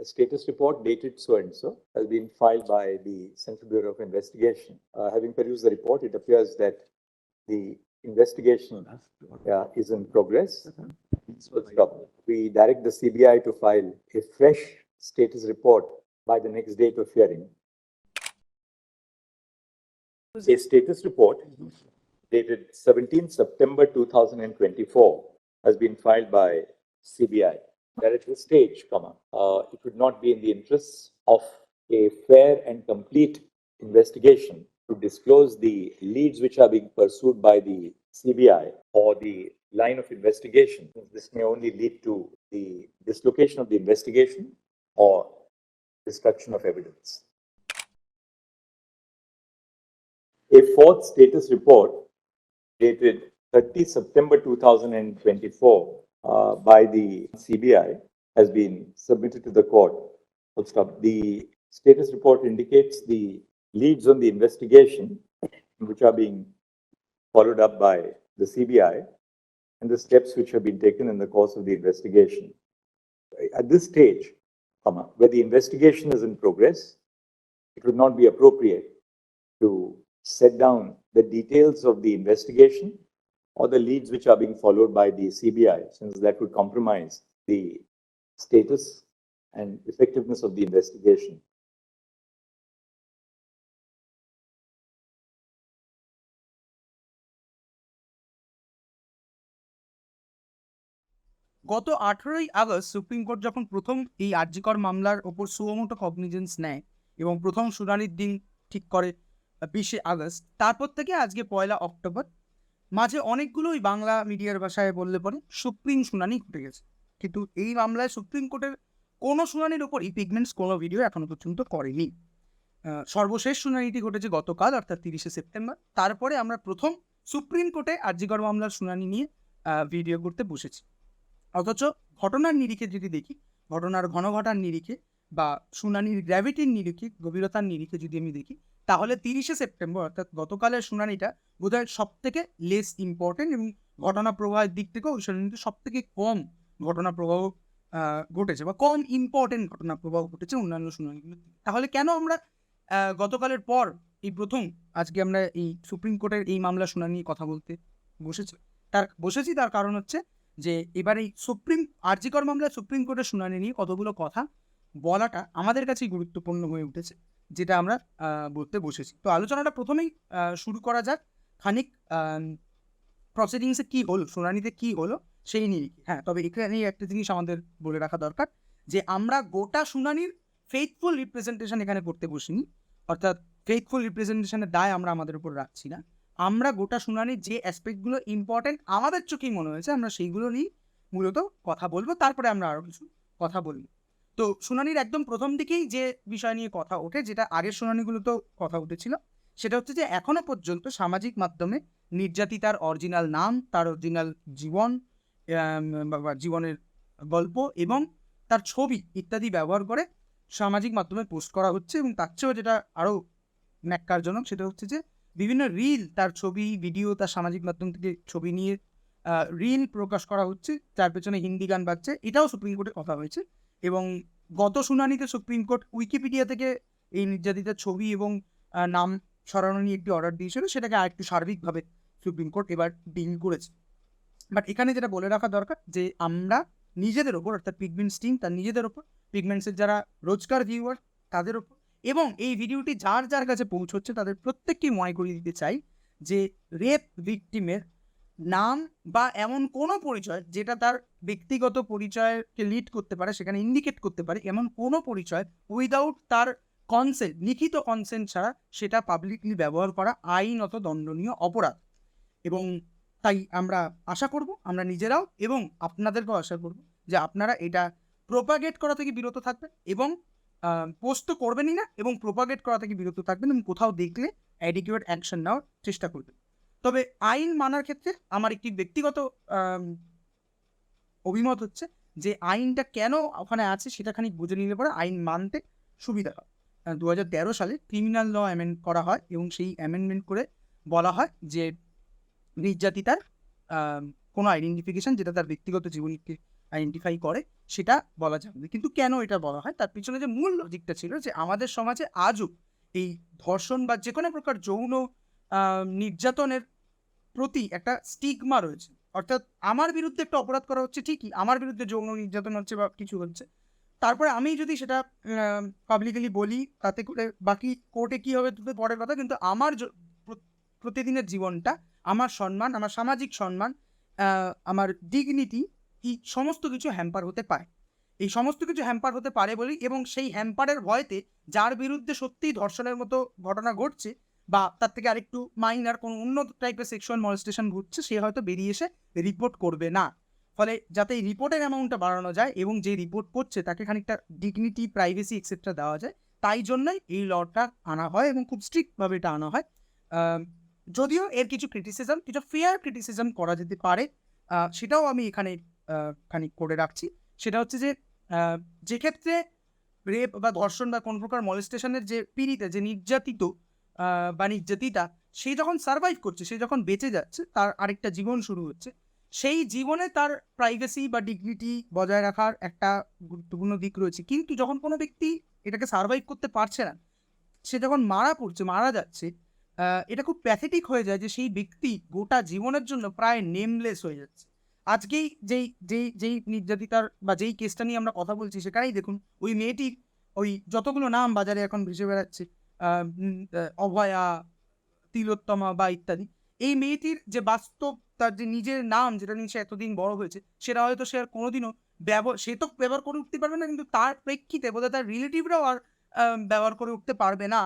a status report dated so and so has been filed by the Central Bureau of Investigation. Uh, having perused the report, it appears that the investigation uh, is in progress. So. We direct the CBI to file a fresh status report by the next date of hearing. A status report dated 17 September 2024 has been filed by CBI. At this stage, comma, uh, it would not be in the interests of a fair and complete investigation to disclose the leads which are being pursued by the CBI or the line of investigation. This may only lead to the dislocation of the investigation or destruction of evidence. A fourth status report dated 30 September 2024 uh, by the CBI has been submitted to the court. The status report indicates the leads on the investigation which are being followed up by the CBI and the steps which have been taken in the course of the investigation. At this stage, where the investigation is in progress, it would not be appropriate to set down the details of the investigation or the leads which are being followed by the CBI, since that would compromise the status and effectiveness of the investigation. গত আঠেরোই August supreme court যখন প্রথম এই আর্যিকর মামলার ওপর suo motu cognisance নেয় এবং প্রথম শুনানির দিন ঠিক করে বিশে আগস্ট তারপর থেকে আজকে পয়লা অক্টোবর মাঝে অনেকগুলোই বাংলা মিডিয়ার ভাষায় বললে পরে সুপ্রিম শুনানি ঘটে গেছে। কিন্তু এই মামলায় সুপ্রিম কোর্টের কোনো শুনানির ওপরই পিগমেন্টস কোনো ভিডিও এখনও পর্যন্ত করেনি। সর্বশেষ শুনানিটি ঘটেছে গতকাল, অর্থাৎ তিরিশে সেপ্টেম্বর। তারপরে আমরা প্রথম সুপ্রিম কোর্টে আর্যিকর মামলার শুনানি নিয়ে ভিডিও করতে বসেছি। অথচ ঘটনার নিরিখে যদি দেখি, ঘটনার ঘন ঘটার নিরিখে বা শুনানির গ্র্যাভিটির নিরিখে, গভীরতার নিরিখে যদি আমি দেখি তাহলে তিরিশে সেপ্টেম্বর, অর্থাৎ গতকালের শুনানিটা বোধহয় সব থেকে লেস ইম্পর্টেন্ট এবং ঘটনা প্রবাহের দিক থেকেও ওই শুনানিতে সব থেকে কম ঘটনা প্রবাহ ঘটেছে বা কম ইম্পর্টেন্ট ঘটনা প্রবাহ ঘটেছে অন্যান্য শুনানিগুলো তাহলে কেন আমরা গতকালের পর এই প্রথম, আজকে আমরা এই সুপ্রিম কোর্টের এই মামলা শুনানি কথা বলতে বসেছি। তার বসেছি তার কারণ হচ্ছে যে এবার এই সুপ্রিম, আর্জিকর মামলায় সুপ্রিম কোর্টের শুনানি নিয়ে কতগুলো কথা বলাটা আমাদের কাছেই গুরুত্বপূর্ণ হয়ে উঠেছে। যেটা আমরা বলতে বসেছি। তো আলোচনাটা প্রথমেই শুরু করা যাক। খানিক প্রসিডিংসে কী হলো, শুনানিতে কী হলো, সেই নিয়ে হ্যাঁ তবে এখানেই একটা জিনিস আমাদের বলে রাখা দরকার, যে আমরা গোটা শুনানির ফেথফুল রিপ্রেজেন্টেশন এখানে করতে বসিনি। অর্থাৎ ফেথফুল রিপ্রেজেন্টেশনের দায় আমরা আমাদের উপর রাখছি না। আমরা গোটা শুনানির যে অ্যাসপেক্টগুলো ইম্পর্টেন্ট আমাদের চোখেই মনে হয়েছে, আমরা সেইগুলো নিয়ে মূলত কথা বলব। তারপরে আমরা আরও কিছু কথা বলব। তো শুনানির একদম প্রথম দিকেই যে বিষয় নিয়ে কথা ওঠে, যেটা আগের শুনানিগুলোতেও কথা উঠেছিল, সেটা হচ্ছে যে এখনও পর্যন্ত সামাজিক মাধ্যমে নির্যাতিতার অরিজিনাল নাম, তার অরিজিনাল জীবন জীবনের গল্প এবং তার ছবি ইত্যাদি ব্যবহার করে সামাজিক মাধ্যমে পোস্ট করা হচ্ছে এবং তার চেয়েও যেটা আরও ন্যাক্কারজনক সেটা হচ্ছে যে বিভিন্ন রিল তার ছবি ভিডিও তার সামাজিক মাধ্যম থেকে ছবি নিয়ে রিল প্রকাশ করা হচ্ছে তার পেছনে হিন্দি গান বাজছে, এটাও সুপ্রিম কোর্টে কথা হয়েছে। এবং গত শুনানিতে সুপ্রিম কোর্ট উইকিপিডিয়া থেকে এই নির্যাতিতার ছবি এবং নাম সরানো নিয়ে একটি অর্ডার দিয়েছিল, সেটাকে আরেকটু সার্বিকভাবে সুপ্রিম কোর্ট এবার ডিল করেছে। বাট এখানে যেটা বলে রাখা দরকার যে আমরা নিজেদের ওপর, অর্থাৎ পিগমেন্টস টিম, তার নিজেদের ওপর, পিগমেন্টসের যারা রোজকার ভিউয়ার, তাদের ওপর, এবং এই ভিডিওটি যার যার কাছে পৌঁছচ্ছে, তাদের প্রত্যেককেই মনে করিয়ে দিতে চাই যে রেপ ভিকটিমের নাম বা এমন কোনো পরিচয় যেটা তার ব্যক্তিগত পরিচয়কে লিড করতে পারে, সেখানে ইন্ডিকেট করতে পারে, এমন কোনো পরিচয় উইদাউট তার কনসেন্ট লিখিত কনসেন্ট ছাড়া সেটা পাবলিকলি ব্যবহার করা আইনত দণ্ডনীয় অপরাধ। এবং তাই আমরা আশা করব, আমরা নিজেরাও এবং আপনাদেরকেও আশা করব যে আপনারা এটা প্রোপাগেট করা থেকে বিরত থাকবেন এবং পোস্ট তো করবেনই না এবং প্রোপাগেট করা থেকে বিরত থাকবেন এবং কোথাও দেখলে অ্যাডিকুয়েট অ্যাকশন নেওয়ার চেষ্টা করবেন। তবে আইন মানার ক্ষেত্রে আমার একটি ব্যক্তিগত অভিমত হচ্ছে যে আইনটা কেন ওখানে আছে সেটা খানিক বুঝে নিলে পরে আইন মানতে সুবিধা হয়। দু হাজার তেরো সালে ক্রিমিনাল ল অ্যামেন্ড করা হয় এবং সেই অ্যামেন্ডমেন্ট করে বলা হয় যে নির্যাতিতার কোনো আইডেন্টিফিকেশন যেটা তার ব্যক্তিগত জীবনকে আইডেন্টিফাই করে সেটা বলা যাবে কিন্তু কেন এটা বলা হয়? তার পিছনে যে মূল লজিকটা ছিল যে আমাদের সমাজে আজও এই ধর্ষণ বা যে কোনো প্রকার যৌন নির্যাতনের প্রতি একটা স্টিগমা রয়েছে। অর্থাৎ আমার বিরুদ্ধে একটা অপরাধ করা হচ্ছে ঠিকই, আমার বিরুদ্ধে যৌন নির্যাতন হচ্ছে বা কিছু হচ্ছে। তারপরে আমি যদি সেটা পাবলিকলি বলি, তাতে করে বাকি কোর্টে কী হবে তাতে পরের কথা, কিন্তু আমার প্রতিদিনের জীবনটা, আমার সম্মান, আমার সামাজিক সম্মান আমার ডিগনিটি এই সমস্ত কিছু হ্যাম্পার হতে পারে। এই সমস্ত কিছু হ্যাম্পার হতে পারে বলি এবং সেই হ্যাম্পারের ভয়তে যার বিরুদ্ধে সত্যিই ধর্ষণের মতো ঘটনা ঘটছে বা তার থেকে আরেকটু মাইনার কোনো অন্য টাইপের সেক্সুয়াল মলেস্টেশন ঘটছে, সে হয়তো বেরিয়ে এসে রিপোর্ট করবে না। ফলে যাতে এই রিপোর্টের অ্যামাউন্টটা বাড়ানো যায় এবং যে রিপোর্ট করছে তাকে খানিকটা ডিগনিটি প্রাইভেসি এক্সেট্রা দেওয়া যায়, তাই জন্যই এই লটা আনা হয় এবং খুব স্ট্রিক্টভাবে এটা আনা হয়। যদিও এর কিছু ক্রিটিসিজম কিছু ফেয়ার ক্রিটিসিজম করা যেতে পারে সেটাও আমি এখানে খানিক করে রাখছি। সেটা হচ্ছে যে যে ক্ষেত্রে রেপ বা ধর্ষণ বা কোনো প্রকার মলেস্টেশনের যে পীড়িতা, যে নির্যাতিত আহ, বা নির্যাতিতা সে যখন সার্ভাইভ করছে সে যখন বেঁচে যাচ্ছে তার আরেকটা জীবন শুরু হচ্ছে। সেই জীবনে তার প্রাইভেসি বা ডিগনিটি বজায় রাখার একটা গুরুত্বপূর্ণ দিক রয়েছে। কিন্তু যখন কোনো ব্যক্তি এটাকে সার্ভাইভ করতে পারছে না সে যখন মারা পড়ছে মারা যাচ্ছে এটা খুব প্যাথেটিক হয়ে যায় যে সেই ব্যক্তি গোটা জীবনের জন্য প্রায় নেমলেস হয়ে যাচ্ছে। আজকেই যেই যেই যেই নির্যাতিতার বা যেই কেসটা নিয়ে আমরা কথা বলছি সেখানেই দেখুন ওই মেয়েটির ওই যতগুলো নাম বাজারে এখন ভেসে বেড়াচ্ছে অভয়া, তিলোত্তমা বা ইত্যাদি, এই মেয়েটির যে বাস্তব, তার যে নিজের নাম, যেটা নিয়ে সে এতদিন বড় হয়েছে, সেটা হয়তো সে আর কোনোদিনও ব্যবহার সে তো ব্যবহার করে উঠতে পারবে না, কিন্তু তার প্রেক্ষিতে বোধহয় তার রিলেটিভরাও আর ব্যবহার করে উঠতে পারবে না।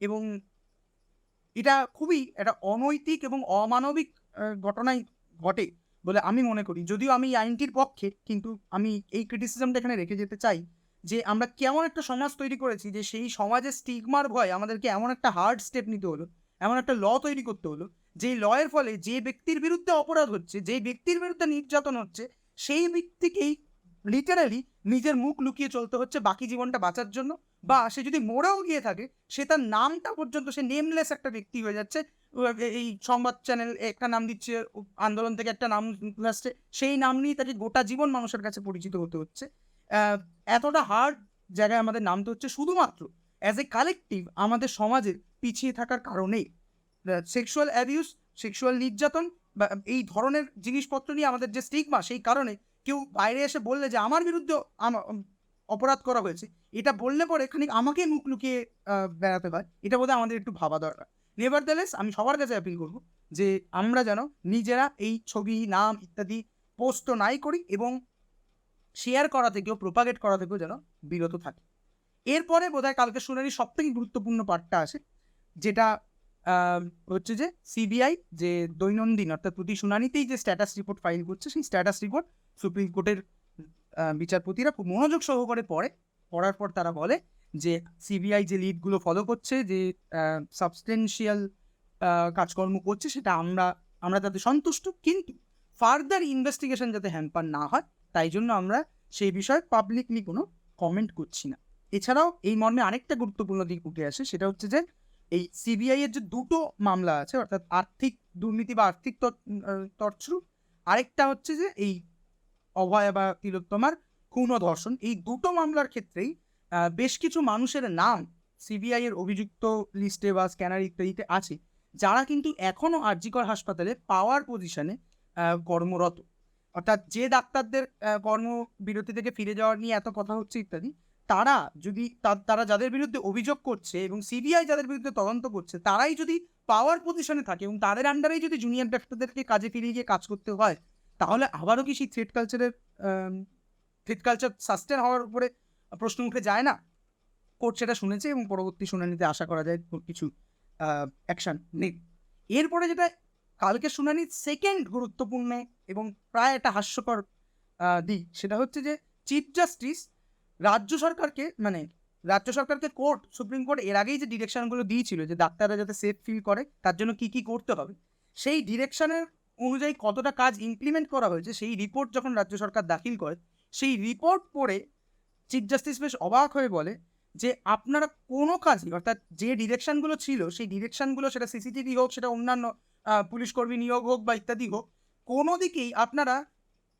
এবং এটা খুবই একটা অনৈতিক এবং অমানবিক ঘটনাই ঘটে বলে আমি মনে করি। যদিও আমি এই আইনটির পক্ষে, কিন্তু আমি এই ক্রিটিসিজমটা এখানে রেখে যেতে চাই। যে আমরা কেমন একটা সমাজ তৈরি করেছি, যে সেই সমাজের স্টিগমার ভয় আমাদেরকে এমন একটা হার্ড স্টেপ নিতে হলো, এমন একটা ল তৈরি করতে হলো যেই লয়ের ফলে যে ব্যক্তির বিরুদ্ধে অপরাধ হচ্ছে, যে ব্যক্তির বিরুদ্ধে নির্যাতন হচ্ছে, সেই ব্যক্তিকেই লিটারালি নিজের মুখ লুকিয়ে চলতে হচ্ছে বাকি জীবনটা বাঁচার জন্য, বা সে যদি মরেও গিয়ে থাকে, সে তার নামটা পর্যন্ত, সে নেমলেস একটা ব্যক্তি হয়ে যাচ্ছে এই সংবাদ চ্যানেল একটা নাম দিচ্ছে, আন্দোলন থেকে একটা নাম আসছে, সেই নাম নিয়ে তাকে গোটা জীবন মানুষের কাছে পরিচিত হতে হচ্ছে। এতটা হার্ড জায়গায় আমাদের নামতে হচ্ছে শুধুমাত্র অ্যাজ এ কালেকটিভ আমাদের সমাজের পিছিয়ে থাকার কারণেই। সেক্সুয়াল অ্যাবিউস সেক্সুয়াল নির্যাতন বা এই ধরনের জিনিসপত্র নিয়ে আমাদের যে স্টিগমা সেই কারণে কেউ বাইরে এসে বললে যে আমার বিরুদ্ধে অপরাধ করা হয়েছে, এটা বললে পরে খানিক আমাকে মুখ লুকিয়ে বেড়াতে হয়। এটা বোধহয় আমাদের একটু ভাবা দরকার। নেভার দ্যালেস আমি সবার কাছে অ্যাপিল করব যে আমরা যেন নিজেরা এই ছবি, নাম ইত্যাদি পোস্ট নাই করি এবং শেয়ার করা থেকেও প্রোপাগেট করা থেকেও যেন বিরত থাকে। এরপরে বোধহয় কালকে শুনানি সব থেকে গুরুত্বপূর্ণ পার্টটা আসে যেটা হচ্ছে যে সিবিআই যে দৈনন্দিন, অর্থাৎ প্রতি শুনানিতেই যে স্ট্যাটাস রিপোর্ট ফাইল করছে, সেই স্ট্যাটাস রিপোর্ট সুপ্রিম কোর্টের বিচারপতিরা খুব মনোযোগ সহকারে পড়ে। পড়ার পর তারা বলে যে সিবিআই যে লিডগুলো ফলো করছে, যে সাবস্টেন্সিয়াল কাজকর্ম করছে, সেটা আমরা আমরা তাতে সন্তুষ্ট। কিন্তু ফার্দার ইনভেস্টিগেশন যাতে হ্যাম্পার না হয় তাই জন্য আমরা সেই বিষয়ে পাবলিকলি কোনো কমেন্ট করছি না। এছাড়াও এই মর্মে আরেকটা গুরুত্বপূর্ণ দিক উঠে আসে, সেটা হচ্ছে যে এই সিবিআই এর যে দুটো মামলা আছে, অর্থাৎ আর্থিক দুর্নীতি বা আর্থিক তছরূপ আরেকটা হচ্ছে যে এই অভয়া বা তিলোত্তমার খুন ধর্ষণ। এই দুটো মামলার ক্ষেত্রেই বেশ কিছু মানুষের নাম সিবিআই এর অভিযুক্ত লিস্টে বা স্ক্যানার ইত্যাদিতে আছে, যারা কিন্তু এখনও আরজিকর হাসপাতালে পাওয়ার পজিশনে কর্মরত। অর্থাৎ যে ডাক্তারদের কর্মবিরতি থেকে ফিরে যাওয়ার নিয়ে এত কথা হচ্ছে ইত্যাদি, তারা যদি তারা যাদের বিরুদ্ধে অভিযোগ করছে এবং সিবিআই যাদের বিরুদ্ধে তদন্ত করছে, তারাই যদি পাওয়ার পজিশনে থাকে এবং তাদের আন্ডারেই যদি জুনিয়র ডাক্তারদেরকে কাজে ফিরিয়ে গিয়ে কাজ করতে হয়, তাহলে আবারও কি সেই থ্রেড কালচারের থ্রেড কালচার সাস্টেন হওয়ার উপরে প্রশ্ন উঠে যায় না? কোর্ট সেটা শুনেছে এবং পরবর্তী শুনানিতে আশা করা যায় কিছু অ্যাকশন নেই। এরপরে যেটা, কালকে শুনানির সেকেন্ড গুরুত্বপূর্ণ এবং প্রায় একটা হাস্যকর দিক। সেটা হচ্ছে যে চিফ জাস্টিস রাজ্য সরকারকে মানে রাজ্য সরকারকে কোর্ট সুপ্রিম কোর্ট এর আগেই যে ডিরেকশনগুলো দিয়েছিল যে ডাক্তাররা যাতে সেফ ফিল করে, তার জন্য কি কি করতে হবে, সেই ডিরেকশনের অনুযায়ী কতটা কাজ ইমপ্লিমেন্ট করা হয়েছে, সেই রিপোর্ট যখন রাজ্য সরকার দাখিল করে, সেই রিপোর্ট পড়ে চিফ জাস্টিস বেশ অবাক হয়ে বলে যে, আপনারা কোনো কাজই, অর্থাৎ যে ডিরেকশনগুলো ছিল, সেই ডিরেকশনগুলো সেটা সিসিটিভি হোক, সেটা অন্যান্য পুলিশ কর্মী নিয়োগ হোক বা ইত্যাদি হোক কোনো দিকেই আপনারা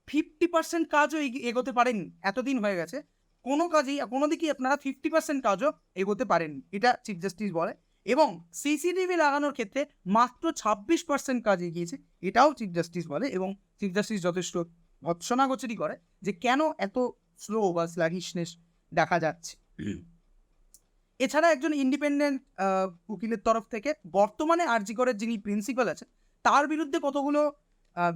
ফিফটি পার্সেন্ট কাজও এগি- এগোতে পারেননি। এতদিন হয়ে গেছে। কোনো কাজেই, কোনো দিকেই আপনারা ফিফটি পার্সেন্ট কাজও এগোতে পারেননি। এটা চিফ জাস্টিস বলে। এবং সিসিটিভি লাগানোর ক্ষেত্রে মাত্র ছাব্বিশ পার্সেন্ট কাজ এগিয়েছে। এটাও চিফ জাস্টিস বলে এবং চিফ জাস্টিস যথেষ্ট ভৎসনা গোচরই করে যে কেন এত স্লো বা স্ল্যাগিশনেস দেখা যাচ্ছে। এছাড়া একজন ইন্ডিপেন্ডেন্ট উকিলের তরফ থেকে বর্তমানে আরজিকরের যিনি প্রিন্সিপাল আছেন, তার বিরুদ্ধে কতগুলো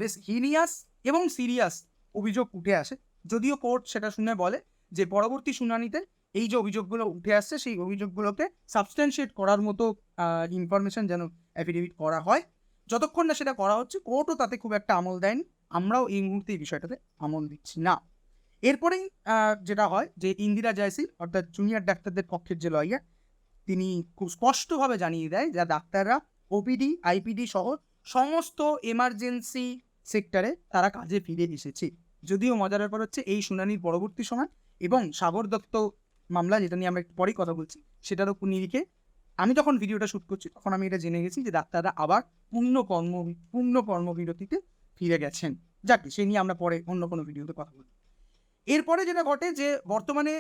বেশ হিনিয়াস এবং সিরিয়াস অভিযোগ উঠে আসে। যদিও কোর্ট সেটা শুনে বলে যে, পরবর্তী শুনানিতে এই যে অভিযোগগুলো উঠে আসছে, সেই অভিযোগগুলোকে সাবস্ট্যান্সিয়েট করার মতো ইনফরমেশন যেন অ্যাফিডেভিট করা হয়। যতক্ষণ না সেটা করা হচ্ছে, কোর্টও তাতে খুব একটা আমল দেয়নি। আমরাও এই মুহূর্তে এই বিষয়টাতে আমল দিচ্ছি না। এরপরেই যেটা হয় যে, ইন্দিরা জয়সি, অর্থাৎ জুনিয়র ডাক্তারদের পক্ষের যে লয়ার তিনি খুব স্পষ্টভাবে জানিয়ে দেয় যা, ডাক্তাররা ওপিডি আইপিডি সহ সমস্ত এমার্জেন্সি সেক্টরে তারা কাজে ফিরে এসেছে। যদিও মজার ব্যাপার হচ্ছে, এই শুনানির পরবর্তী সময় এবং সাগর দত্ত মামলা, যেটা নিয়ে আমরা একটু পরেই কথা বলছি, সেটার উপর নিরিখে আমি যখন ভিডিওটা শ্যুট করছি, তখন আমি এটা জেনে গেছি যে ডাক্তাররা আবার পূর্ণ কর্ম, পূর্ণ কর্মবিরতিতে ফিরে গেছেন। যাক, সে নিয়ে আমরা পরে অন্য কোনো ভিডিওতে কথা বলব। এরপরে যেটা ঘটে যে বর্তমানে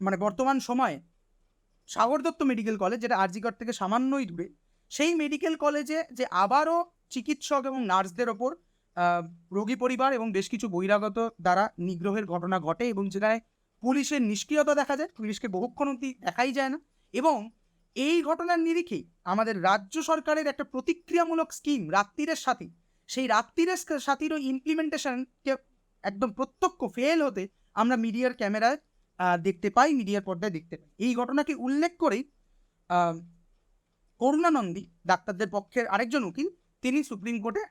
মানে বর্তমান সময়ে সাগর দত্ত মেডিকেল কলেজ, যেটা আরজিকর থেকে সামান্যই দূরে সেই মেডিকেল কলেজে যে আবারও চিকিৎসক এবং নার্সদের ওপর রোগী পরিবার এবং বেশ কিছু বহিরাগত দ্বারা নিগ্রহের ঘটনা ঘটে এবং যেখানে পুলিশের নিষ্ক্রিয়তা দেখা যায়, পুলিশকে বহুক্ষণ অব্দি দেখাই যায় না এবং এই ঘটনার নিরিখেই আমাদের রাজ্য সরকারের একটা প্রতিক্রিয়ামূলক স্কিম রাত্রিরের সাথী। সেই রাত্রিরের সাথীরও ইমপ্লিমেন্টেশনকে একদম প্রত্যক্ষ ফেল হতে আমরা মিডিয়ার ক্যামেরায় দেখতে পাই মিডিয়ার পর্দায় দেখতে পাই। এই ঘটনাকে উল্লেখ করেই করুণানন্দী ডাক্তারদের পক্ষের আরেকজন উকিল, তিনি সুপ্রিম কোর্টে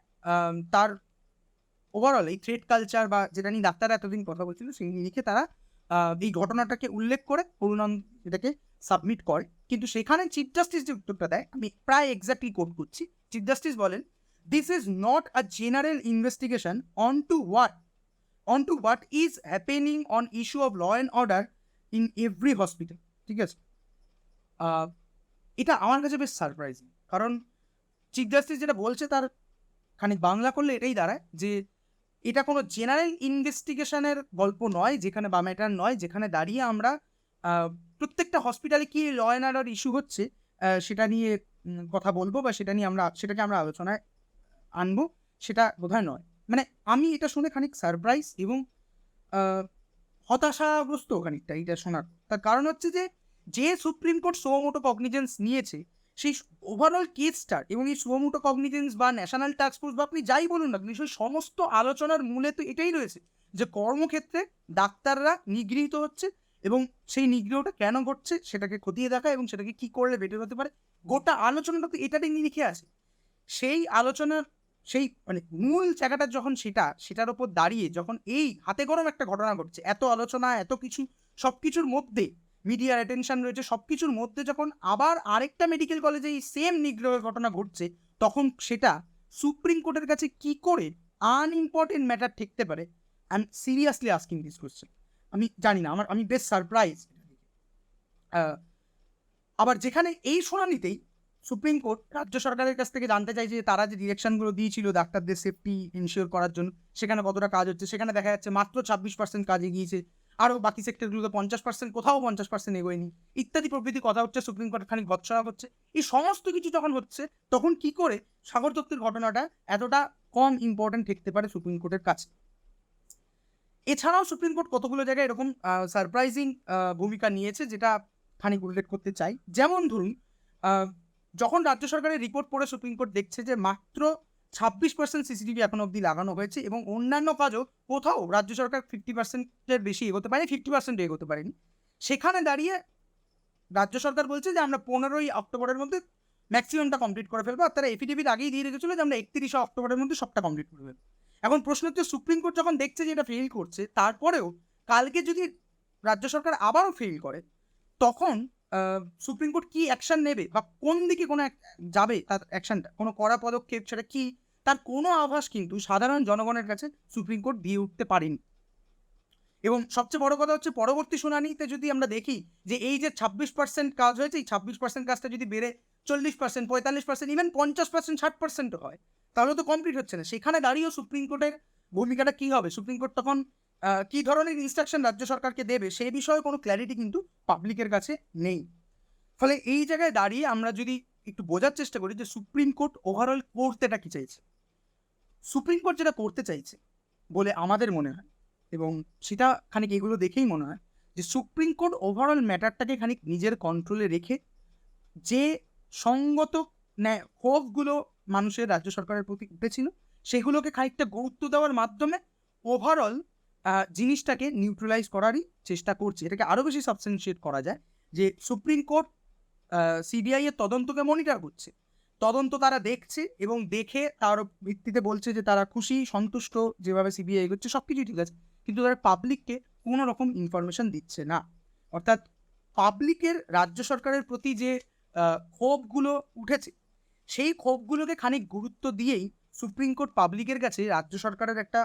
তার ওভারঅল এই থ্রেড কালচার বা যেটা নিয়ে ডাক্তাররা এতদিন কথা বলছিল, সেই নিরিখে তারা এই ঘটনাটাকে উল্লেখ করে করুণানন্দ এটাকে সাবমিট করে। কিন্তু সেখানে চিফ জাস্টিস যে উত্তরটা দেয়, আমি প্রায় এক্স্যাক্টলি কোট করছি। চিফ জাস্টিস বলেন this is not a general investigation on to what on to what is happening on issue of law and order in every hospital ঠিক আছে? এটা আমার কাছে বেশ সারপ্রাইজিং কারণ জাস্টিস যেটা বলছে তার খানিক বাংলা করলে এটাই দাঁড়ায় যে এটা কোনো জেনারেল ইনভেস্টিগেশনের গল্প নয়, যেখানে বা ম্যাটার নয়, যেখানে দাঁড়িয়ে আমরা প্রত্যেকটা হসপিটালে কি ল অ্যান্ড অর্ডার ইস্যু হচ্ছে সেটা নিয়ে কথা বলব বা সেটা নিয়ে আমরা, সেটাকে আমরা আলোচনায় আনব, সেটা বোধহয় নয়। মানে আমি এটা শুনে খানিক সারপ্রাইজ এবং হতাশাগ্রস্ত খানিকটা এটা শোনার। তার কারণ হচ্ছে যে যে সুপ্রিম কোর্ট সোমোটো কগনিজেন্স নিয়েছে, সেই ওভারঅল কেসটার এবং এই সোমোটো কগনিজেন্স বা ন্যাশনাল টাস্ক ফোর্স বা আপনি যাই বলুন না সেই সমস্ত আলোচনার মূলে তো এটাই রয়েছে যে কর্মক্ষেত্রে ডাক্তাররা নিগৃহীত হচ্ছে এবং সেই নিগ্রহটা কেন ঘটছে সেটাকে খতিয়ে দেখা এবং সেটাকে কি করলে বেটার হতে পারে, গোটা আলোচনাটা তো এটারই নিরিখে আছে। সেই আলোচনার, সেই মানে মূল জায়গাটা যখন সেটা, সেটার ওপর দাঁড়িয়ে যখন এই হাতে গরম একটা ঘটনা ঘটছে, এত আলোচনা, এত কিছু সব কিছুর মধ্যে মিডিয়ার অ্যাটেনশন রয়েছে সব কিছুর মধ্যে যখন আবার আরেকটা মেডিকেল কলেজে এই সেম নিগ্রহের ঘটনা ঘটছে, তখন সেটা সুপ্রিম কোর্টের কাছে কি করে আনইম্পর্টেন্ট ম্যাটার ঠেকতে পারে? I am seriously asking this question আমি জানি না, আমার, আমি বেশ সারপ্রাইজ আবার যেখানে এই শুনানিতেই সুপ্রিম কোর্ট রাজ্য সরকারের কাছ থেকে জানতে চাইছে যে তারা যে ডিরেকশনগুলো দিয়েছিল ডাক্তারদের সেফটি ইনশিওর করার জন্য, সেখানে কতটা কাজ হচ্ছে, সেখানে দেখা যাচ্ছে মাত্র ছাব্বিশ পার্সেন্ট কাজ এগিয়েছে আরও বাকি সেক্টরগুলোতে পঞ্চাশ পার্সেন্ট কোথাও পঞ্চাশ পার্সেন্ট এগোয়নি ইত্যাদি প্রভৃতি কথা হচ্ছে সুপ্রিম কোর্ট খানিক ভৎসনা করছে এই সমস্ত কিছু যখন হচ্ছে, তখন কি করে সাগর দত্তের ঘটনাটা এতটা কম ইম্পর্টেন্ট ঠেকতে পারে সুপ্রিম কোর্টের কাছে? এছাড়াও সুপ্রিম কোর্ট কতগুলো জায়গায় এরকম সারপ্রাইজিং ভূমিকা নিয়েছে, যেটা খানিক উল্লেখ করতে চাই। যেমন ধরুন যখন রাজ্য সরকারের রিপোর্ট পড়ে সুপ্রিম কোর্ট দেখছে যে মাত্র ছাব্বিশ পার্সেন্ট সিসিটিভি এখন অবধি লাগানো হয়েছে এবং অন্যান্য কাজও কোথাও রাজ্য সরকার ফিফটি পার্সেন্টের বেশি এগোতে পারেনি ফিফটি পার্সেন্ট এগোতে পারেনি। সেখানে দাঁড়িয়ে রাজ্য সরকার বলছে যে, আমরা পনেরোই অক্টোবরের মধ্যে ম্যাক্সিমামটা কমপ্লিট করে ফেলব, আর তারা এফিডেভিট আগেই দিয়ে রেখেছিল যে, আমরা একত্রিশে অক্টোবরের মধ্যে সবটা কমপ্লিট করে ফেলব। এখন প্রশ্ন হচ্ছে, সুপ্রিম কোর্ট যখন দেখছে যে এটা ফেল করছে, তারপরেও কালকে যদি রাজ্য সরকার আবারও ফেল করে, তখন সুপ্রিম কোর্ট কি অ্যাকশন নেবে বা কোন দিকে কোনো যাবে তার অ্যাকশনটা কোনো কড়া পদক্ষেপ, সেটা কি তার কোনো আভাস কিন্তু সাধারণ জনগণের কাছে সুপ্রিম কোর্ট দিয়ে উঠতে পারেনি। এবং সবচেয়ে বড় কথা হচ্ছে পরবর্তী শুনানিতে যদি আমরা দেখি যে এই যে ছাব্বিশ পার্সেন্ট কাজ হয়েছে, এই ছাব্বিশ পার্সেন্ট কাজটা যদি বেড়ে চল্লিশ পার্সেন্ট পঁয়তাল্লিশ পার্সেন্ট ইভেন পঞ্চাশ পার্সেন্ট ষাট পার্সেন্টও হয়, তাহলে তো কমপ্লিট হচ্ছে না। সেখানে দাঁড়িয়েও সুপ্রিম কোর্টের ভূমিকাটা কী হবে? সুপ্রিম কোর্ট তখন কি ধরনের ইনস্ট্রাকশন রাজ্য সরকারকে দেবে সেই বিষয়ে কোনো ক্ল্যারিটি কিন্তু পাবলিকের কাছে নেই। ফলে এই জায়গায় দাঁড়িয়ে আমরা যদি একটু বোঝার চেষ্টা করি যে সুপ্রিম কোর্ট ওভারঅল করতেটা কি চাইছে। সুপ্রিম কোর্ট যেটা করতে চাইছে বলে আমাদের মনে হয় এবং সেটা খানিক এগুলো দেখেই মনে হয় যে সুপ্রিম কোর্ট ওভারঅল ম্যাটারটাকে খানিক নিজের কন্ট্রোলে রেখে যে সঙ্গত ন্যায় ক্ষোভগুলো মানুষের রাজ্য সরকারের প্রতি উঠেছিল, সেগুলোকে খানিকটা গুরুত্ব দেওয়ার মাধ্যমে ওভারঅল জিনিসটাকে নিউট্রালাইজ করারই চেষ্টা করছে। এটাকে আরও বেশি সাবস্টেন্সিয়েট করা যায় যে সুপ্রিম কোর্ট সিবিআই এর তদন্তকে মনিটর করছে। তদন্ত তারা দেখছে এবং দেখে তার ভিত্তিতে বলছে যে তারা খুশি, সন্তুষ্ট, যেভাবে সিবিআই এগোচ্ছে সব কিছুই ঠিক আছে। কিন্তু তারা পাবলিককে কোনো রকম ইনফরমেশন দিচ্ছে না। অর্থাৎ পাবলিকের রাজ্য সরকারের প্রতি যে ক্ষোভগুলো উঠেছে, সেই ক্ষোভগুলোকে খানিক গুরুত্ব দিয়েই সুপ্রিম কোর্ট পাবলিকের কাছে রাজ্য সরকারের একটা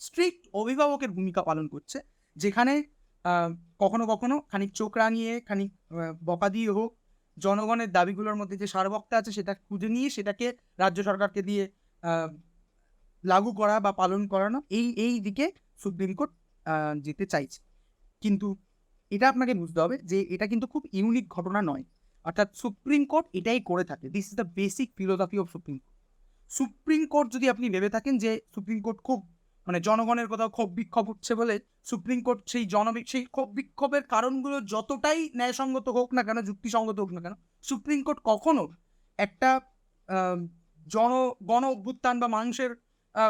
স্ট্রিক্ট অভিভাবকের ভূমিকা পালন করছে, যেখানে কখনো কখনো খানিক চোখ রাঙিয়ে, খানিক বকা দিয়ে হোক জনগণের দাবিগুলোর মধ্যে যে সারবক্তা আছে সেটা খুঁজে নিয়ে সেটাকে রাজ্য সরকারকে দিয়ে লাগু করা বা পালন করানো এই এই দিকে সুপ্রিম কোর্ট যেতে চাইছে। কিন্তু এটা আপনাকে বুঝতে হবে যে এটা কিন্তু খুব ইউনিক ঘটনা নয়। অর্থাৎ সুপ্রিম কোর্ট এটাই করে থাকে। This is the basic philosophy of supreme court supreme court যদি আপনি ভেবে থাকেন যে সুপ্রিম কোর্ট খুব মানে জনগণের কোথাও ক্ষোভ বিক্ষোভ উঠছে বলে সুপ্রিম কোর্ট সেই জন সেই ক্ষোভ বিক্ষোভের কারণগুলো যতটাই ন্যায়সঙ্গত হোক না কেন, যুক্তিসঙ্গত হোক না কেন, সুপ্রিম কোর্ট কখনো একটা জন, গণ অভ্যুত্থান বা মানুষের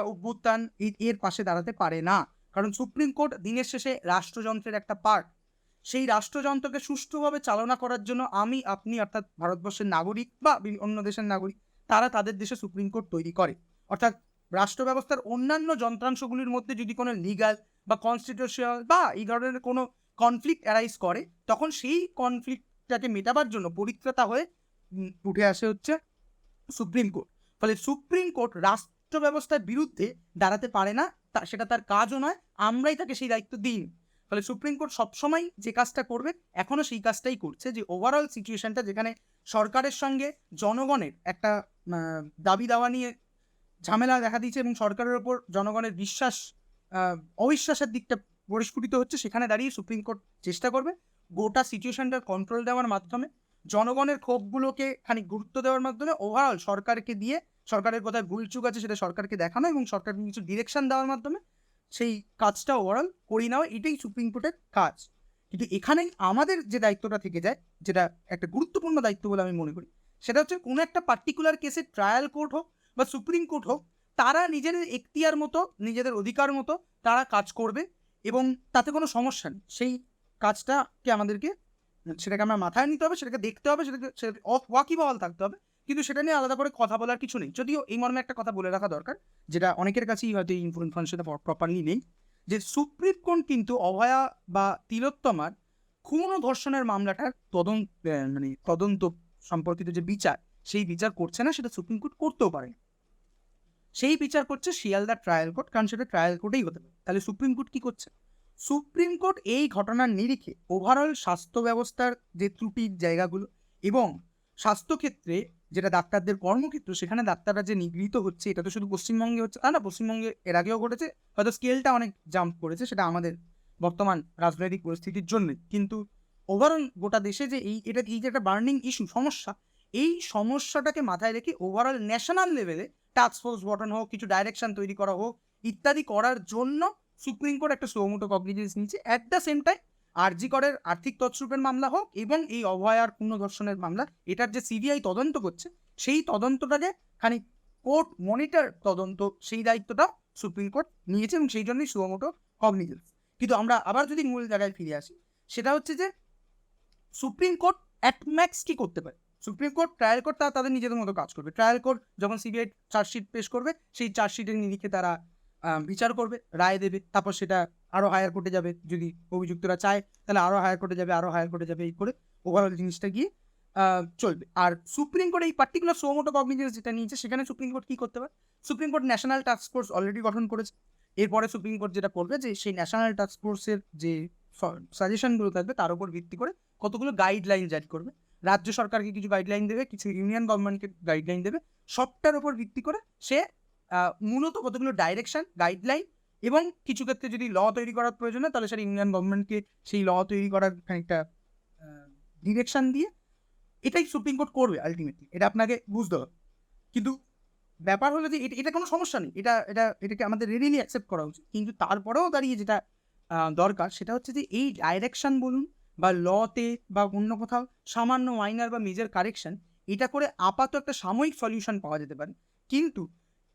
অভ্যুত্থান এর পাশে দাঁড়াতে পারে না। কারণ সুপ্রিম কোর্ট দিনের শেষে রাষ্ট্রযন্ত্রের একটা পার্ট। সেই রাষ্ট্রযন্ত্রকে সুষ্ঠুভাবে চালনা করার জন্য আমি, আপনি অর্থাৎ ভারতবর্ষের নাগরিক বি- অন্য দেশের নাগরিক, তারা তাদের দেশে সুপ্রিম কোর্ট তৈরি করে। অর্থাৎ রাষ্ট্র ব্যবস্থার অন্যান্য যন্ত্রাংশগুলির মধ্যে যদি কোনো লিগাল বা কনস্টিটিউশনাল বা এই ধরনের কোনো কনফ্লিক্ট অ্যারাইজ করে, তখন সেই কনফ্লিক্টটাকে মেটাবার জন্য পরিত্রাতা হয়ে উঠে আসে হচ্ছে সুপ্রিম কোর্ট। ফলে সুপ্রিম কোর্ট রাষ্ট্র ব্যবস্থার বিরুদ্ধে দাঁড়াতে পারে না, তা সেটা তার কাজও নয়, আমরাই তাকে সেই দায়িত্ব দিই। ফলে সুপ্রিম কোর্ট সবসময় যে কাজটা করবে এখনও সেই কাজটাই করছে যে ওভারঅল সিচুয়েশনটা যেখানে সরকারের সঙ্গে জনগণের একটা দাবি দাওয়া নিয়ে ঝামেলা দেখা দিয়েছে এবং সরকারের ওপর জনগণের বিশ্বাস অবিশ্বাসের দিকটা পরিস্ফুটিত হচ্ছে। সেখানে দাঁড়িয়ে সুপ্রিম কোর্ট চেষ্টা করবে গোটা সিচুয়েশনটার কন্ট্রোল দেওয়ার মাধ্যমে, জনগণের ক্ষোভগুলোকে খানিক গুরুত্ব দেওয়ার মাধ্যমে ওভারঅল সরকারকে দিয়ে, সরকারের কোথায় ভুল চুক আছে সেটা সরকারকে দেখানো এবং সরকারকে কিছু ডিরেকশন দেওয়ার মাধ্যমে সেই কাজটা ওভারঅল করিয়ে নেওয়া, এটাই সুপ্রিম কোর্টের কাজ। কিন্তু এখানে আমাদের যে দায়িত্বটা থেকে যায়, যেটা একটা গুরুত্বপূর্ণ দায়িত্ব বলে আমি মনে করি, সেটা হচ্ছে কোনো একটা পার্টিকুলার কেসে ট্রায়াল কোর্ট হোক বা সুপ্রিম কোর্ট হোক, তারা নিজেদের এখতিয়ার মতো, নিজেদের অধিকার মতো তারা কাজ করবে এবং তাতে কোনো সমস্যা নেই। সেই কাজটাকে আমাদেরকে, সেটাকে আমার মাথায় নিতে হবে, সেটাকে দেখতে হবে, সেটাকে অফ ওয়াকিবহাল থাকতে হবে। কিন্তু সেটা নিয়ে আলাদা করে কথা বলার কিছু নেই। যদিও এই মর্মে একটা কথা বলে রাখা দরকার, যেটা অনেকের কাছেই হয়তো এই ইনফরমেশনটা প্রপারলি নেই, যে সুপ্রিম কোর্ট কিন্তু অভয়া বা তিলোত্তমার খুন ও ধর্ষণের মামলাটার তদন্ত মানে তদন্ত সম্পর্কিত যে বিচার, সেই বিচার করছে না, সেটা সুপ্রিম কোর্ট করতেও পারে। সেই বিচার করছে শিয়ালদা ট্রায়াল কোর্ট কারণ সেটা ট্রায়াল কোর্টেই হতে পারে। তাহলে সুপ্রিম কোর্ট কি করছে? সুপ্রিম কোর্ট এই ঘটনার নিরিখে ওভারঅল স্বাস্থ্য ব্যবস্থার যে ত্রুটির জায়গাগুলো এবং স্বাস্থ্যক্ষেত্রে যেটা ডাক্তারদের কর্মক্ষেত্র, সেখানে ডাক্তাররা যে নিগৃহীত হচ্ছে, এটা তো শুধু পশ্চিমবঙ্গে হচ্ছে, তা না, পশ্চিমবঙ্গে এর আগেও ঘটেছে, হয়তো স্কেলটা অনেক জাম্প করেছে, সেটা আমাদের বর্তমান রাজনৈতিক পরিস্থিতির জন্য। কিন্তু ওভারঅল গোটা দেশে যে এই, এটা, এই যে একটা বার্নিং ইস্যু সমস্যা, এই সমস্যাটাকে মাথায় রেখে ওভারঅল ন্যাশনাল লেভেলে টাস্ক ফোর্স গঠন হোক, কিছু ডাইরেকশন তৈরি করা হোক, ইত্যাদি করার জন্য সুপ্রিম কোর্ট একটা সৌমোটো কগনিজেন্স নিচ্ছে at the same time RG করের আর্থিক তৎসরূপের মামলা হোক এবং এই অভয়ার পূর্ণ ধর্ষণের মামলা, এটার যে সিবিআই তদন্ত করছে, সেই তদন্তটাকে খানিক কোর্ট মনিটর তদন্ত, সেই দায়িত্বটা সুপ্রিম কোর্ট নিয়েছে এবং সেই জন্যই সুমোটো কগনিজেন্স কিন্তু আমরা আবার যদি মূল জায়গায় ফিরে আসি, সেটা হচ্ছে যে সুপ্রিম কোর্ট অ্যাটম্যাক্স কি করতে পারে? সুপ্রিম কোর্ট ট্রায়াল কোর্ট তারা তাদের নিজেদের মতো কাজ করবে। ট্রায়াল কোর্ট যখন সিবিআই চার্জশিট পেশ করবে, সেই চার্জশিটের নিরিখে তারা বিচার করবে, রায় দেবে, তারপর সেটা আরও হায়ার কোর্টে যাবে। যদি অভিযুক্তরা চায়, তাহলে আরও হায়ার কোর্টে যাবে আরও হায়ার কোর্টে যাবে, এই করে ওভারঅল জিনিসটা গিয়ে চলবে। আর সুপ্রিম কোর্ট এই পার্টিকুলার সোমোটো কগনিজেন্স যেটা নিয়েছে, সেখানে সুপ্রিম কোর্ট কী করতে পারে? Supreme court national task force already গঠন করেছে। এরপরে সুপ্রিম কোর্ট যেটা করবে, যে সেই ন্যাশনাল টাস্ক ফোর্সের যে সাজেশনগুলো থাকবে, তার উপর ভিত্তি করে কতগুলো গাইডলাইন জারি করবে। রাজ্য সরকারকে কিছু গাইডলাইন দেবে, কিছু ইউনিয়ন গভর্নমেন্টকে গাইডলাইন দেবে, সবটার উপর ভিত্তি করে সে মূলত কতগুলো ডাইরেকশন গাইডলাইন এবং কিছু ক্ষেত্রে যদি ল তৈরি করার প্রয়োজন হয়, তাহলে সেটা ইন্ডিয়ান গভর্নমেন্টকে সেই ল তৈরি করার খানিকটা ডিরেকশন দিয়ে এটাই সুপ্রিম কোর্ট করবে আলটিমেটলি এটা আপনাকে বুঝতে হবে। কিন্তু ব্যাপার হলো যে এটা কোনো সমস্যা নেই, এটা এটা, এটাকে আমাদের রেডিলি অ্যাকসেপ্ট করা উচিত। কিন্তু তারপরেও দাঁড়িয়ে যেটা দরকার সেটা হচ্ছে যে এই ডাইরেকশন বলুন বা লতে বা অন্য কোথাও সামান্য মাইনার বা মেজর কারেকশন এটা করে আপাত একটা সাময়িক সলিউশন পাওয়া যেতে পারে। কিন্তু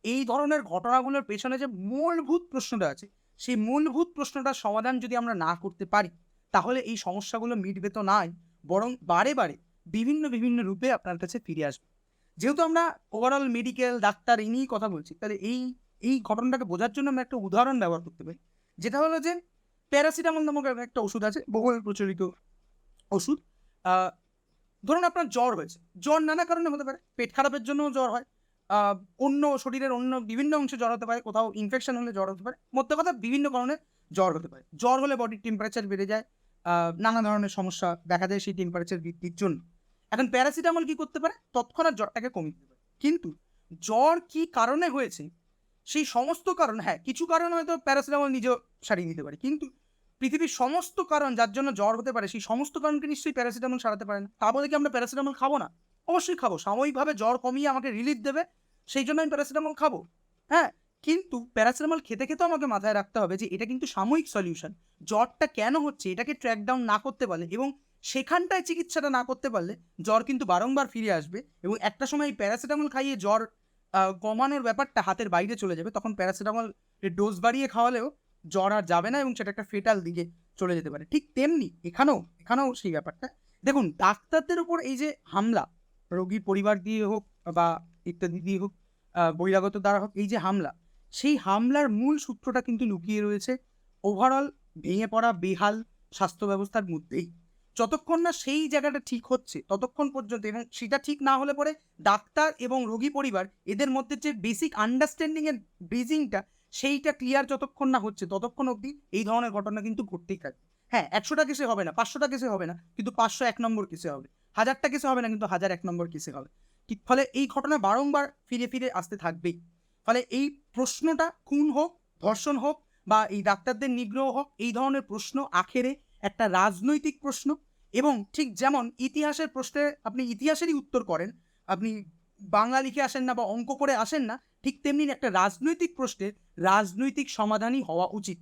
এই ধরনের ঘটনাগুলোর পেছনে যে মূলভূত প্রশ্নটা আছে, সেই মূলভূত প্রশ্নটার সমাধান যদি আমরা না করতে পারি, তাহলে এই সমস্যাগুলো মিটবে তো নাই বরং বারে বারে বিভিন্ন বিভিন্ন রূপে আপনার কাছে ফিরে আসবে। যেহেতু আমরা ওভারঅল মেডিকেল ডাক্তার এই নিয়েই কথা বলছি, তাহলে এই এই ঘটনাটাকে বোঝার জন্য আমরা একটা উদাহরণ ব্যবহার করতে পারি। যেটা হলো যে প্যারাসিটামল নামক একটা ওষুধ আছে, বহুল প্রচলিত ওষুধ। ধরুন আপনার জ্বর হয়েছে। জ্বর নানা কারণে হতে পারে, পেট খারাপের জন্যও জ্বর হয় অন্য শরীরের অন্য বিভিন্ন অংশে জ্বর হতে পারে, কোথাও ইনফেকশন হলে জ্বর হতে পারে, মধ্যে কথা বিভিন্ন কারণে জ্বর হতে পারে। জ্বর হলে বডির টেম্পারেচার বেড়ে যায় নানা ধরনের সমস্যা দেখা যায় সেই টেম্পারেচার বৃদ্ধির জন্য। এখন প্যারাসিটামল কি করতে পারে? তৎক্ষণাৎ জ্বরটাকে কমিয়ে দিতে পারে কিন্তু জ্বর কি কারণে হয়েছে? সেই সমস্ত কারণ হ্যাঁ কিছু কারণ হয়তো প্যারাসিটামল নিজেও সারিয়ে নিতে পারে। কিন্তু পৃথিবীর সমস্ত কারণ যার জন্য জ্বর হতে পারে, সেই সমস্ত কারণকে নিশ্চয়ই প্যারাসিটামল সারাতে পারে না। তা বলে কি আমরা প্যারাসিটামল খাব না? অবশ্যই খাব। সাময়িকভাবে জ্বর কমিয়ে আমাকে রিলিফ দেবে, সেই জন্য আমি প্যারাসিটামল খাব। হ্যাঁ কিন্তু প্যারাসিটামল খেতে খেতেও আমাকে মাথায় রাখতে হবে যে এটা কিন্তু সাময়িক সলিউশন জ্বরটা কেন হচ্ছে? এটাকে ট্র্যাক ডাউন না করতে পারলে এবং সেখানটায় চিকিৎসাটা না করতে পারলে জ্বর কিন্তু বারংবার ফিরে আসবে এবং একটা সময় এই প্যারাসিটামল খাইয়ে জ্বর কমানোর ব্যাপারটা হাতের বাইরে চলে যাবে। তখন প্যারাসিটামল ডোজ বাড়িয়ে খাওয়ালেও জ্বর আর যাবে না এবং সেটা একটা ফেটাল দিকে চলে যেতে পারে। ঠিক তেমনি এখানেও এখানেও সেই ব্যাপারটা। দেখুন, ডাক্তারদের উপর এই যে হামলা, রোগীর পরিবার দিয়ে হোক বা ইত্যাদি দিয়ে হোক বহিরাগত দ্বারা হোক, এই যে হামলা, সেই হামলার মূল সূত্রটা কিন্তু লুকিয়ে রয়েছে ওভারঅল ভেঙে পড়া বেহাল স্বাস্থ্য ব্যবস্থার মধ্যেই। যতক্ষণ না সেই জায়গাটা ঠিক হচ্ছে, ততক্ষণ পর্যন্ত এবং সেটা ঠিক না হলে পরে ডাক্তার এবং রোগী পরিবার এদের মধ্যে যে বেসিক আন্ডারস্ট্যান্ডিংয়ের ব্রিজিংটা সেইটা ক্লিয়ার যতক্ষণ না হচ্ছে, ততক্ষণ অবধি এই ধরনের ঘটনা কিন্তু ঘটতেই থাকবে। হ্যাঁ একশোটা কেসে হবে না পাঁচশোটা কেসে হবে না, কিন্তু পাঁচশো এক নম্বর কেসে হবে। হাজারটা কেসে হবে না, কিন্তু হাজার এক নম্বর কেসে হবে। কি ফলে এই ঘটনা বারংবার ফিরে ফিরে আসতে থাকবেই। ফলে এই প্রশ্নটা খুন হোক, ধর্ষণ হোক, বা এই ডাক্তারদের নিগ্রহ হোক, এই ধরনের প্রশ্ন আখেরে একটা রাজনৈতিক প্রশ্ন। এবং ঠিক যেমন ইতিহাসের প্রশ্নে আপনি ইতিহাসেরই উত্তর করেন, আপনি বাংলা লিখে আসেন না বা অঙ্ক করে আসেন না ঠিক তেমনি একটা রাজনৈতিক প্রশ্নের রাজনৈতিক সমাধানই হওয়া উচিত।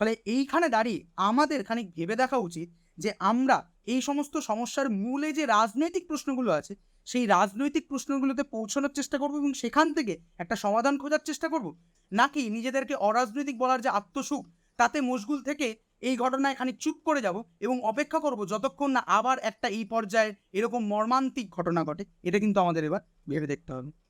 ফলে এইখানে দাঁড়িয়ে আমাদের খানিক ভেবে দেখা উচিত যে আমরা এই সমস্ত সমস্যার মূলে যে রাজনৈতিক প্রশ্নগুলো আছে, সেই রাজনৈতিক প্রশ্নগুলোতে পৌঁছানোর চেষ্টা করব এবং সেখান থেকে একটা সমাধান খোঁজার চেষ্টা করব। নাকি নিজেদেরকে অরাজনৈতিক বলার যে আত্মসুখ, তাতে মশগুল থেকে এই ঘটনায় খানিক চুপ করে যাব এবং অপেক্ষা করব যতক্ষণ না আবার একটা এই পর্যায়ে এরকম মর্মান্তিক ঘটনা ঘটে। এটা কিন্তু আমাদের এবার ভেবে দেখতে হবে।